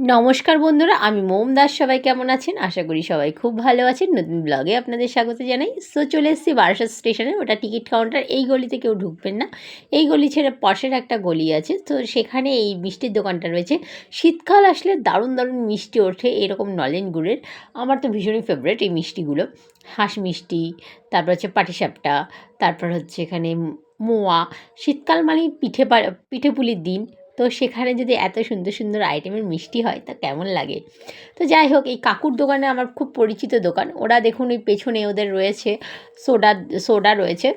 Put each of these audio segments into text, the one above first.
নমস্কার বন্ধুরা, আমি মোম দাস, সবাই কেমন আছেন? আশা করি সবাই খুব ভালো আছেন। নতুন ব্লগে আপনাদের স্বাগত জানাই। সো চলে এসেছি বারাসাত স্টেশনে ওটা টিকিট কাউন্টার এই গলিতে কেউ ঢুকবেন না। এই গলি ছেড়ে পাশের একটা গলি আছে। তো সেখানে এই মিষ্টির দোকানটা রয়েছে। শীতকাল আসলে দারুণ দারুণ মিষ্টি ওঠে, এরকম নলেন গুড়ের। আমার তো ভীষণই ফেভারেট এই মিষ্টিগুলো। হাঁস মিষ্টি, তারপর হচ্ছে পাটিসাপটা, তারপর হচ্ছে এখানে মোয়া। শীতকাল মানেই পিঠে পিঠে পুলির দিন। তো সেখানে যদি এত সুন্দর সুন্দর আইটেমের মিষ্টি হয়, তা কেমন লাগে? তো যাই হোক, এই কাকুর দোকানে আমার খুব পরিচিত দোকান। ওরা দেখুন ওই পেছনে ওদের রয়েছে সোডা সোডা রয়েছে।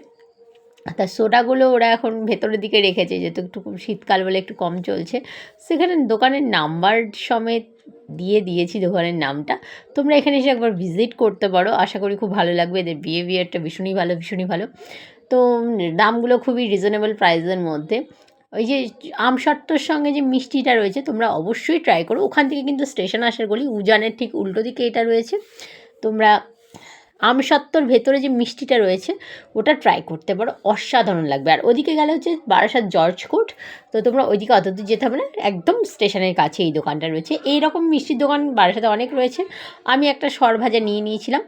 তা সোডাগুলো ওরা এখন ভেতরের দিকে রেখেছে, যেহেতু একটু শীতকাল বলে একটু কম চলছে। সেখানে দোকানের নাম্বার সমেত দিয়ে দিয়েছি দোকানের নামটা। তোমরা এখানে এসে একবার ভিজিট করতে পারো। আশা করি খুব ভালো লাগবে, এদের বিহেভিয়ারটা ভীষণই ভালো ভীষণই ভালো। তো দামগুলো খুবই রিজনেবল প্রাইসের মধ্যে। ওই যে আমসত্ত্বর সঙ্গে যে মিষ্টিটা রয়েছে, তোমরা অবশ্যই ট্রাই করো। ওখান থেকে কিন্তু স্টেশন আসার গলি, উজানের ঠিক উল্টো দিকে এটা রয়েছে। তোমরা আমসত্ত্বর ভেতরে যে মিষ্টিটা রয়েছে, ওটা ট্রাই করতে পারো। অসাধারণ লাগবে। আর ওদিকে গেলে হচ্ছে বারাসাত জর্জ কোর্ট, তো তোমরা ওইদিকে অত দূর যেতে হবে না। একদম স্টেশনের কাছে এই দোকানটা রয়েছে। এই রকম মিষ্টির দোকান বারাসাতে অনেক রয়েছে। আমি একটা সরভাজা নিয়ে নিয়েছিলাম।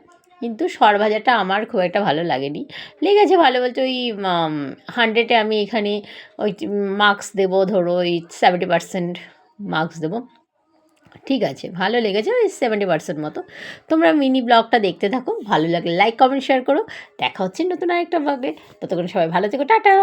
কিন্তু সরভাজাটা আমার খুব একটা ভালো লাগেনি। লেগেছে ভালো বলতে ওই হান্ড্রেডে আমি এখানে ওই মার্কস দেবো, ধরো ওই সেভেন্টি পার্সেন্ট মার্কস দেবো। ঠিক আছে, ভালো লেগেছে ওই সেভেন্টি পার্সেন্ট মতো। তোমরা মিনি ব্লগটা দেখতে থাকো, ভালো লাগলে লাইক কমেন্ট শেয়ার করো। দেখা হচ্ছে নতুন আরেকটা ব্লগে ততক্ষণ সবাই ভালো থেকো, টাটা!